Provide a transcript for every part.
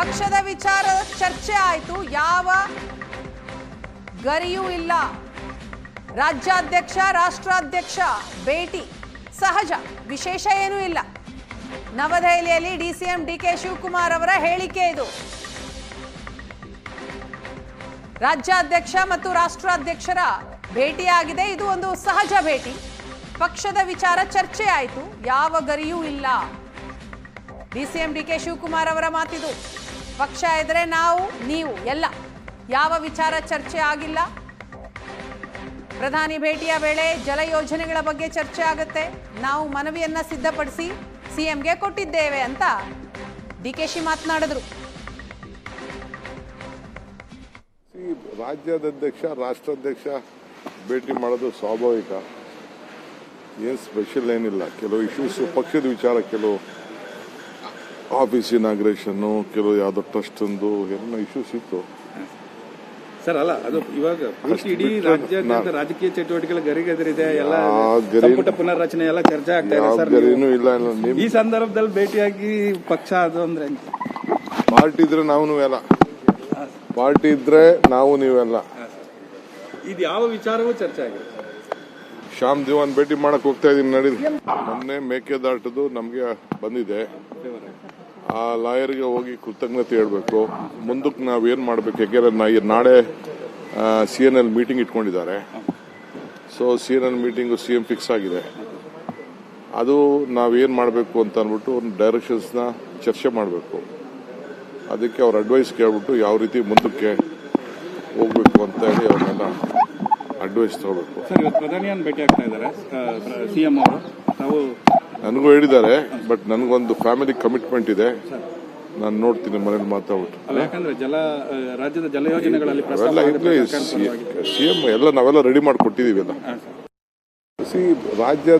ಪಕ್ಷದ ವಿಚಾರ ಚರ್ಚೆ ಆಯಿತು. ಯಾವ ಗರಿಯೂ ಇಲ್ಲ. ರಾಜ್ಯಾಧ್ಯಕ್ಷ, ರಾಷ್ಟ್ರಾಧ್ಯಕ್ಷ ಭೇಟಿ ಸಹಜ, ವಿಶೇಷ ಏನೂ ಇಲ್ಲ. ನವದೆಹಲಿಯಲ್ಲಿ ಡಿಸಿಎಂ ಡಿ ಕೆ ಶಿವಕುಮಾರ್ ಅವರ ಹೇಳಿಕೆ ಇದು. ರಾಜ್ಯಾಧ್ಯಕ್ಷ ಮತ್ತು ರಾಷ್ಟ್ರಾಧ್ಯಕ್ಷರ ಭೇಟಿಯಾಗಿದೆ. ಇದು ಒಂದು ಸಹಜ ಭೇಟಿ. ಪಕ್ಷದ ವಿಚಾರ ಚರ್ಚೆ ಆಯಿತು. ಯಾವ ಗರಿಯೂ ಇಲ್ಲ. ಡಿಸಿಎಂ ಡಿ ಕೆ ಶಿವಕುಮಾರ್ ಅವರ ಮಾತಿದು. ಪಕ್ಷ ಇದ್ರೆ ನಾವು, ನೀವು, ಎಲ್ಲ. ಯಾವ ವಿಚಾರ ಚರ್ಚೆ ಆಗಿಲ್ಲ. ಪ್ರಧಾನಿ ಭೇಟಿಯ ವೇಳೆ ಜಲ ಯೋಜನೆಗಳ ಬಗ್ಗೆ ಚರ್ಚೆ ಆಗುತ್ತೆ. ನಾವು ಮನವಿಯನ್ನ ಸಿದ್ಧಪಡಿಸಿ ಸಿಎಂಗೆ ಕೊಟ್ಟಿದ್ದೇವೆ ಅಂತ ಡಿ ಕೆ ಶಿ ಮಾತನಾಡಿದ್ರು. ರಾಜ್ಯಾಧ್ಯಕ್ಷ, ರಾಷ್ಟ್ರಾಧ್ಯಕ್ಷ ಭೇಟಿ ಮಾಡೋದು ಸ್ವಾಭಾವಿಕ. ಏನು ಸ್ಪೆಷಲ್ ಏನಿಲ್ಲ. ಕೆಲವು ಇಶ್ಯೂಸ್ ಪಕ್ಷದ ವಿಚಾರ, ಕೆಲವು ಆಫೀಸ್ ಇನಾಗ್ರೇಷನ್ನು ಕೆಲವು ಯಾವುದೋ ಟ್ರಸ್ಟ್ ಒಂದು ಎಲ್ಲ ಇಶ್ಯೂಸ್ ಇತ್ತು. ಸರ್ ಅಲ್ಲ ಅದು ಇವಾಗ ಇಡೀ ರಾಜ್ಯಾದ್ಯಂತ ರಾಜಕೀಯ ಚಟುವಟಿಕೆಗಳ ಗರಿಗೆದರಿದೆ ಎಲ್ಲ ಸಂಪುಟ ಪುನರ್ರಚನೆ ಎಲ್ಲ ಚರ್ಚೆ ಆಗ್ತಾ ಇದೆ ಸರ್ ಇಲ್ಲ ಈ ಸಂದರ್ಭದಲ್ಲಿ ಭೇಟಿಯಾಗಿ ಪಕ್ಷ ಅದು ಅಂದ್ರೆ? ಪಾರ್ಟಿ ಇದ್ರೆ ನಾವು ನೀವೆಲ್ಲ. ಪಾರ್ಟಿ ಇದ್ರೆ ನಾವು ನೀವೆಲ್ಲ. ಇದು ಯಾವ ವಿಚಾರವೂ ಚರ್ಚೆ ಆಗಿದೆ ಶ್ಯಾಮ್ ದಿವಾನ್ ಭೇಟಿ ಮಾಡಕ್ ಹೋಗ್ತಾ ಇದೀನಿ ನಡೀರಿ. ಮೊನ್ನೆ ಮೇಕೆದಾಟದು ನಮಗೆ ಬಂದಿದೆ. ಆ ಲಾಯರ್ಗೆ ಹೋಗಿ ಕೃತಜ್ಞತೆ ಹೇಳಬೇಕು. ಮುಂದಕ್ಕೆ ನಾವು ಏನ್ ಮಾಡಬೇಕು ಯಾಕೆಂದ್ರೆ ನಾ- ನಾಳೆ ಸಿ ಎನ್ ಎಲ್ ಮೀಟಿಂಗ್ ಇಟ್ಕೊಂಡಿದ್ದಾರೆ. So C N L meeting C M fix ಆಗಿದೆ. ಅದು ನಾವೇನು ಮಾಡಬೇಕು ಅಂತ ಅಂದ್ಬಿಟ್ಟು ಡೈರೆಕ್ಷನ್ಸ್ನ ಚರ್ಚೆ ಮಾಡಬೇಕು. ಅದಕ್ಕೆ ಅವ್ರ ಅಡ್ವೈಸ್ ಕೇಳ್ಬಿಟ್ಟು ಯಾವ ರೀತಿ ಮುಂದಕ್ಕೆ ಹೋಗಬೇಕು ಅಂತ ಹೇಳಿ ಅವ್ರನ್ನೆಲ್ಲ ಅಡ್ವೈಸ್ ತಗೋಬೇಕು. ಪ್ರಧಾನಿಯನ್ನು ಭೇಟಿ ಆಗ್ತಾ ಇದ್ದಾರೆ ಸಿಎಂ ಅವರು. ತಾವು ನನಗೂ ಹೇಳಿದ್ದಾರೆ ಬಟ್ ನನಗೊಂದು ಫ್ಯಾಮಿಲಿ ಕಮಿಟ್ಮೆಂಟ್ ಇದೆ. ನಾನು ನೋಡ್ತೀನಿ ಮನೇಲಿ ಮಾತಾಡ್ಬಿಟ್ಟು. ಜಲ ರಾಜ್ಯದ ಜಲ ಯೋಜನೆಗಳಲ್ಲಿ ಸಿಎಂ ಎಲ್ಲ ನಾವೆಲ್ಲ ರೆಡಿ ಮಾಡಿ ಕೊಟ್ಟಿದೀವಿ ಎಲ್ಲ ಸಿ ರಾಜ್ಯ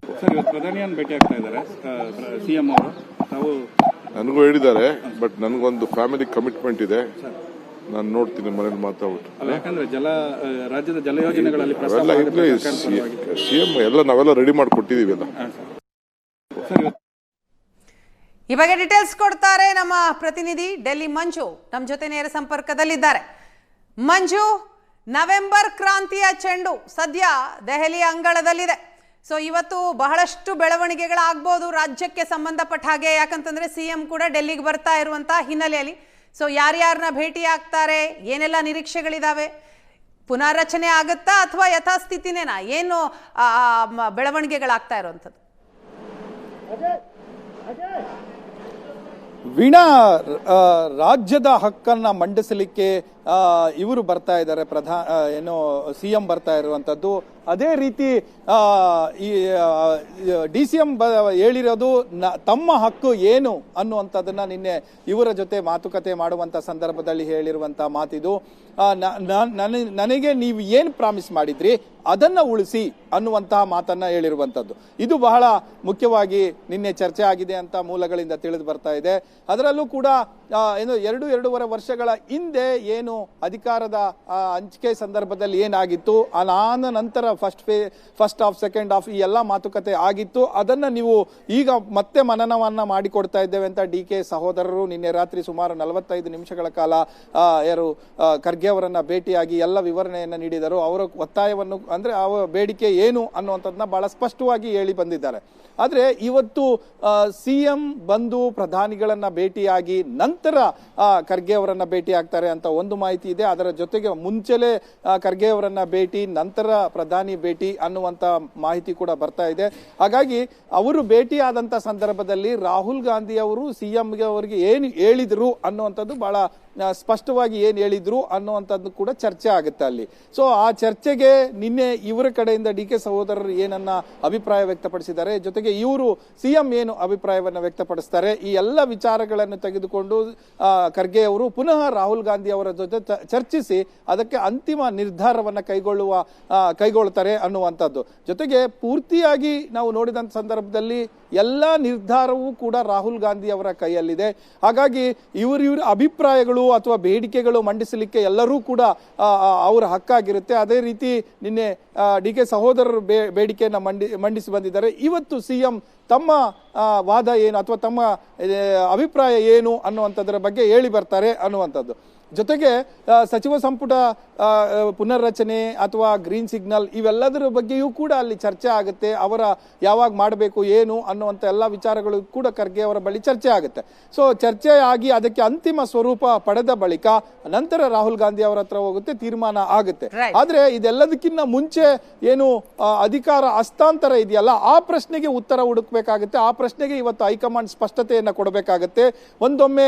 ಪ್ರಧಾನಿಯನ್ನು ಭೇಟಿ ಆಗ್ತಾ ಇದ್ದಾರೆ ಸಿಎಂ ಅವರು. ತಾವು ನನಗೂ ಹೇಳಿದ್ದಾರೆ ಬಟ್ ನನಗೊಂದು ಫ್ಯಾಮಿಲಿ ಕಮಿಟ್ಮೆಂಟ್ ಇದೆ. ನಾನು ನೋಡ್ತೀನಿ ಮನೇಲಿ ಮಾತಾಡ್ಬಿಟ್ಟು. ಯಾಕಂದ್ರೆ ಜಲ ರಾಜ್ಯದ ಜಲ ಯೋಜನೆಗಳಲ್ಲಿ ಸರ್ಕಾರದ ಸಿಎಂ ಎಲ್ಲ ನಾವೆಲ್ಲ ರೆಡಿ ಮಾಡಿ ಕೊಟ್ಟಿದೀವಿ ಎಲ್ಲ ಹಾ, ಸರ್. ಸರ್ ಇವತ್ತು ಈ ಬಗ್ಗೆ ಡೀಟೇಲ್ಸ್ ಕೊಡ್ತಾರೆ ನಮ್ಮ ಪ್ರತಿನಿಧಿ ಡೆಲ್ಲಿ ಮಂಜು. ನಮ್ಮ ಜೊತೆ ನೇರ ಸಂಪರ್ಕದಲ್ಲಿದ್ದಾರೆ. ಮಂಜು, ನವೆಂಬರ್ ಕ್ರಾಂತಿಯ ಚೆಂಡು ಸದ್ಯ ದೆಹಲಿಯ ಅಂಗಳದಲ್ಲಿದೆ. ಸೊ ಇವತ್ತು ಬಹಳಷ್ಟು ಬೆಳವಣಿಗೆಗಳಾಗ್ಬೋದು ರಾಜ್ಯಕ್ಕೆ ಸಂಬಂಧಪಟ್ಟ ಹಾಗೆ. ಯಾಕಂತಂದ್ರೆ ಸಿ ಎಂ ಕೂಡ ಡೆಲ್ಲಿಗೆ ಬರ್ತಾ ಇರುವಂತಹ ಹಿನ್ನೆಲೆಯಲ್ಲಿ. ಸೊ ಯಾರ್ಯಾರನ್ನ ಭೇಟಿ ಆಗ್ತಾರೆ ಏನೆಲ್ಲ ನಿರೀಕ್ಷೆಗಳಿದಾವೆ ಪುನರ್ರಚನೆ ಆಗುತ್ತಾ ಅಥವಾ ಯಥಾಸ್ಥಿತಿನೇನಾ? ಏನು ಬೆಳವಣಿಗೆಗಳಾಗ್ತಾ ಇರುವಂಥದ್ದು? ವೀಣಾ ರಾಜ್ಯದ ಹಕ್ಕನ್ನ ಮಂಡಿಸಲಿಕ್ಕೆ ಇವರು ಬರ್ತಾ ಇದ್ದಾರೆ ಪ್ರಧಾನ ಏನು, ಸಿ ಎಂ ಬರ್ತಾ ಇರುವಂತದ್ದು ಅದೇ ರೀತಿ ಈ ಡಿ ಸಿ ಎಂ ಹೇಳಿರೋದು ನ- ತಮ್ಮ ಹಕ್ಕು ಏನು ಅನ್ನುವಂಥದ್ದನ್ನ ನಿನ್ನೆ ಇವರ ಜೊತೆ ಮಾತುಕತೆ ಮಾಡುವಂತ ಸಂದರ್ಭದಲ್ಲಿ ಹೇಳಿರುವಂತ ಮಾತಿದು. ನನಗೆ ನೀವು ಏನು ಪ್ರಾಮಿಸ್ ಮಾಡಿದ್ರಿ, ಅದನ್ನ ಉಳಿಸಿ ಅನ್ನುವಂತಹ ಮಾತನ್ನ ಹೇಳಿರುವಂತದ್ದು ಇದು ಬಹಳ ಮುಖ್ಯವಾಗಿ ನಿನ್ನೆ ಚರ್ಚೆ ಆಗಿದೆ ಅಂತ ಮೂಲಗಳಿಂದ ತಿಳಿದು ಬರ್ತಾ ಇದೆ. ಅದರಲ್ಲೂ ಕೂಡ ಏನು, ಎರಡು, ಎರಡೂವರೆ ವರ್ಷಗಳ ಹಿಂದೆ ಏನು ಅಧಿಕಾರದ ಹಂಚಿಕೆ ಸಂದರ್ಭದಲ್ಲಿ ಏನಾಗಿತ್ತು? ಅದಾದ ನಂತರ ಫಸ್ಟ್ ಫೇ ಫಸ್ಟ್ ಹಾಫ್ ಸೆಕೆಂಡ್ ಹಾಫ್ ಈ ಎಲ್ಲ ಮಾತುಕತೆ ಆಗಿತ್ತು. ಅದನ್ನು ನೀವು ಈಗ ಮತ್ತೆ ಮನನವನ್ನ ಮಾಡಿಕೊಡ್ತಾ ಇದ್ದೇವೆ ಅಂತ ಡಿ ಕೆ ಸಹೋದರರು ನಿನ್ನೆ ರಾತ್ರಿ ಸುಮಾರು ನಲವತ್ತೈದು ನಿಮಿಷಗಳ ಕಾಲ ಯಾರು ಖರ್ಗೆ ಅವರನ್ನು ಭೇಟಿಯಾಗಿ ಎಲ್ಲ ವಿವರಣೆಯನ್ನು ನೀಡಿದರು. ಅವರ ಒತ್ತಾಯವನ್ನು, ಅಂದ್ರೆ ಅವರ ಬೇಡಿಕೆ ಏನು ಅನ್ನುವಂಥದ್ದನ್ನ ಬಹಳ ಸ್ಪಷ್ಟವಾಗಿ ಹೇಳಿ ಬಂದಿದ್ದಾರೆ. ಆದರೆ ಇವತ್ತು ಸಿ ಎಂ ಬಂದು ಪ್ರಧಾನಿಗಳನ್ನ ಭೇಟಿಯಾಗಿ ನಂತರ ಖರ್ಗೆ ಅವರನ್ನು ಭೇಟಿ ಆಗ್ತಾರೆ ಅಂತ ಒಂದು ಮಾಹಿತಿ ಇದೆ. ಅದರ ಜೊತೆಗೆ ಮುಂಚೆಲೆ ಖರ್ಗೆ ಅವರನ್ನ ಭೇಟಿ, ನಂತರ ಪ್ರಧಾನಿ ಭೇಟಿ ಅನ್ನುವಂತ ಮಾಹಿತಿ ಕೂಡ ಬರ್ತಾ ಇದೆ. ಹಾಗಾಗಿ ಅವರು ಭೇಟಿ ಆದಂತ ಸಂದರ್ಭದಲ್ಲಿ ರಾಹುಲ್ ಗಾಂಧಿ ಅವರು ಸಿಎಂಗೆ ಅವರಿಗೆ ಏನು ಹೇಳಿದ್ರು ಅನ್ನುವಂಥದ್ದು ಬಹಳ ಸ್ಪಷ್ಟವಾಗಿ ಏನ್ ಹೇಳಿದ್ರು ಅನ್ನುವಂಥದ್ದು ಕೂಡ ಚರ್ಚೆ ಆಗುತ್ತೆ ಅಲ್ಲಿ. ಸೊ ಆ ಚರ್ಚೆಗೆ ನಿನ್ನೆ ಇವರ ಕಡೆಯಿಂದ ಡಿ ಕೆ ಸಹೋದರರು ಏನನ್ನ ಅಭಿಪ್ರಾಯ ವ್ಯಕ್ತಪಡಿಸಿದ್ದಾರೆ. ಜೊತೆಗೆ ಇವರು ಸಿಎಂ ಏನು ಅಭಿಪ್ರಾಯವನ್ನು ವ್ಯಕ್ತಪಡಿಸ್ತಾರೆ. ಈ ಎಲ್ಲ ವಿಚಾರಗಳನ್ನು ತೆಗೆದುಕೊಂಡು ಖರ್ಗೆ ಅವರು ಪುನಃ ರಾಹುಲ್ ಗಾಂಧಿ ಅವರ ಜೊತೆ ಚರ್ಚಿಸಿ ಅದಕ್ಕೆ ಅಂತಿಮ ನಿರ್ಧಾರವನ್ನು ಕೈಗೊಳ್ಳುವ ಕೈಗೊಳ್ತಾರೆ ಅನ್ನುವಂಥದ್ದು. ಜೊತೆಗೆ ಪೂರ್ತಿಯಾಗಿ ನಾವು ನೋಡಿದಂಥ ಸಂದರ್ಭದಲ್ಲಿ ಎಲ್ಲ ನಿರ್ಧಾರವೂ ಕೂಡ ರಾಹುಲ್ ಗಾಂಧಿ ಅವರ ಕೈಯಲ್ಲಿದೆ. ಹಾಗಾಗಿ ಇವರ ಇವರ ಅಭಿಪ್ರಾಯಗಳು ಅಥವಾ ಬೇಡಿಕೆಗಳು ಮಂಡಿಸಲಿಕ್ಕೆ ಎಲ್ಲರೂ ಕೂಡ ಅವರ ಹಕ್ಕಾಗಿರುತ್ತೆ. ಅದೇ ರೀತಿ ನಿನ್ನೆ ಡಿ ಕೆ ಸಹೋದರರು ಬೇ, ಬೇಡಿಕೆಯನ್ನು ಮಂಡಿ, ಮಂಡಿಸಿ ಬಂದಿದ್ದಾರೆ. ಇವತ್ತು ಸಿ ಎಂ ತಮ್ಮ ವಾದ ಏನು ಅಥವಾ ತಮ್ಮ ಅಭಿಪ್ರಾಯ ಏನು ಅನ್ನುವಂಥದ್ರ ಬಗ್ಗೆ ಹೇಳಿ ಬರ್ತಾರೆ ಅನ್ನುವಂಥದ್ದು. ಜೊತೆಗೆ ಸಚಿವ ಸಂಪುಟ ಪುನರ್ರಚನೆ ಅಥವಾ ಗ್ರೀನ್ ಸಿಗ್ನಲ್ ಇವೆಲ್ಲದರ ಬಗ್ಗೆಯೂ ಕೂಡ ಅಲ್ಲಿ ಚರ್ಚೆ ಆಗುತ್ತೆ. ಅವರ ಯಾವಾಗ ಮಾಡಬೇಕು ಏನು ಅನ್ನುವಂಥ ಎಲ್ಲ ವಿಚಾರಗಳು ಕೂಡ ಖರ್ಗೆ ಅವರ ಬಳಿ ಚರ್ಚೆ ಆಗುತ್ತೆ. ಸೊ ಚರ್ಚೆ ಆಗಿ ಅದಕ್ಕೆ ಅಂತಿಮ ಸ್ವರೂಪ ಪಡೆದ ಬಳಿಕ ನಂತರ ರಾಹುಲ್ ಗಾಂಧಿ ಅವರ ಹತ್ರ ಹೋಗುತ್ತೆ ತೀರ್ಮಾನ ಆಗುತ್ತೆ. ಆದರೆ ಇದೆಲ್ಲದಕ್ಕಿಂತ ಮುಂಚೆ ಏನು ಅಧಿಕಾರ ಹಸ್ತಾಂತರ ಇದೆಯಲ್ಲ ಆ ಪ್ರಶ್ನೆಗೆ ಉತ್ತರ ಹುಡುಕಬೇಕಾಗುತ್ತೆ. ಆ ಪ್ರಶ್ನೆಗೆ ಇವತ್ತು ಹೈಕಮಾಂಡ್ ಸ್ಪಷ್ಟತೆಯನ್ನು ಕೊಡಬೇಕಾಗುತ್ತೆ. ಒಂದೊಮ್ಮೆ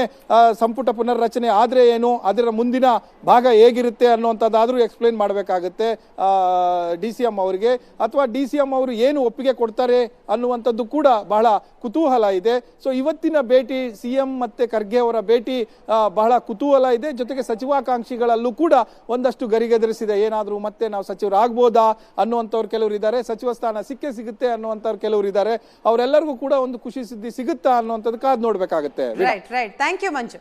ಸಂಪುಟ ಪುನರ್ರಚನೆ ಆದರೆ ಏನು ಅದರ ಮುಂದಿನ ಭಾಗ ಹೇಗಿರುತ್ತೆ ಅನ್ನುವಂಥದ್ದಾದರೂ ಎಕ್ಸ್ಪ್ಲೇನ್ ಮಾಡಬೇಕಾಗುತ್ತೆ. ಡಿ ಸಿ ಎಂ ಅವರಿಗೆ. ಅಥವಾ ಡಿ ಸಿ ಎಂ ಅವರು ಏನು ಒಪ್ಪಿಗೆ ಕೊಡ್ತಾರೆ ಅನ್ನುವಂಥದ್ದು ಕೂಡ ಬಹಳ ಕುತೂಹಲ ಇದೆ. ಸೊ ಇವತ್ತಿನ ಭೇಟಿ, ಸಿ ಎಂ ಮತ್ತು ಖರ್ಗೆ ಅವರ ಭೇಟಿ ಬಹಳ ಕುತೂಹಲ ಇದೆ. ಜೊತೆಗೆ ಸಚಿವಾಕಾಂಕ್ಷಿಗಳಲ್ಲೂ ಕೂಡ ಒಂದಷ್ಟು ಗರಿಗೆದರಿಸಿದೆ. ಏನಾದರೂ ಮತ್ತೆ ನಾವು ಸಚಿವರಾಗ್ಬೋದಾ ಅನ್ನುವಂಥವ್ರು ಕೆಲವರು ಇದ್ದಾರೆ. ಸಚಿವ ಸ್ಥಾನ ಸಿಕ್ಕೇ ಸಿಗುತ್ತೆ ಅನ್ನುವಂಥವ್ರು ಕೆಲವರು ಇದ್ದಾರೆ. ಅವರೆಲ್ಲರಿಗೂ ಕೂಡ ಒಂದು ಖುಷಿ ಸುದ್ದಿ ಸಿಗುತ್ತಾ ಅನ್ನುವಂಥದ್ದು ಕಾದ್ ನೋಡಬೇಕಾಗುತ್ತೆ. Right right thank you Manju